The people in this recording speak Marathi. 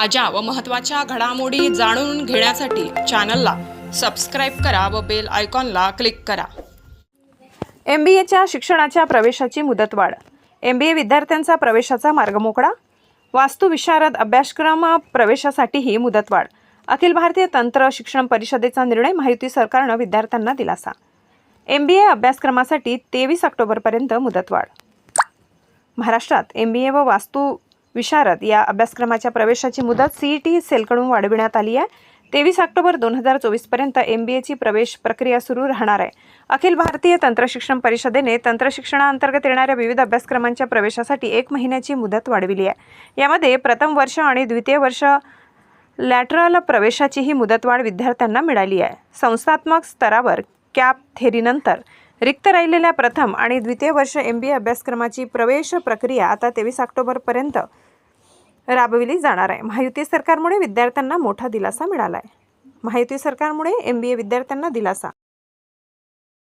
ताज्या व महत्त्वाच्या घडामोडी जाणून घेण्यासाठी चॅनलला सबस्क्राईब करा व बेल आयकॉनला क्लिक करा. एम बी एच्या शिक्षणाच्या प्रवेशाची मुदतवाढ. एम बी ए विद्यार्थ्यांचा प्रवेशाचा मार्ग मोकळा. वास्तुविशारद अभ्यासक्रम प्रवेशासाठीही मुदतवाढ. अखिल भारतीय तंत्र शिक्षण परिषदेचा निर्णय माहिती सरकारनं विद्यार्थ्यांना दिलासा. एम बी ए अभ्यासक्रमासाठी तेवीस ऑक्टोबरपर्यंत मुदतवाढ. महाराष्ट्रात एम बी ए व वास्तू विशारद या अभ्यासक्रमाच्या प्रवेशाची मुदत सी ई टी सेलकडून वाढविण्यात आली आहे. तेवीस ऑक्टोबर दोन हजार चोवीसपर्यंत एम बी एची प्रवेश प्रक्रिया सुरू राहणार आहे. अखिल भारतीय तंत्रशिक्षण परिषदेने तंत्रशिक्षणाअंतर्गत येणाऱ्या विविध अभ्यासक्रमांच्या प्रवेशासाठी एक महिन्याची मुदत वाढविली आहे. यामध्ये प्रथम वर्ष आणि द्वितीय वर्ष लॅटरल प्रवेशाचीही मुदतवाढ विद्यार्थ्यांना मिळाली आहे. संस्थात्मक स्तरावर कॅप थेरीनंतर रिक्त राहिलेल्या प्रथम आणि द्वितीय वर्ष एम बी ए अभ्यासक्रमाची प्रवेश प्रक्रिया आता तेवीस ऑक्टोबरपर्यंत राबविली जाणार आहे. महायुती सरकारमुळे विद्यार्थ्यांना मोठा दिलासा मिळाला आहे महायुती सरकारमुळे एम बी ए विद्यार्थ्यांना दिलासा.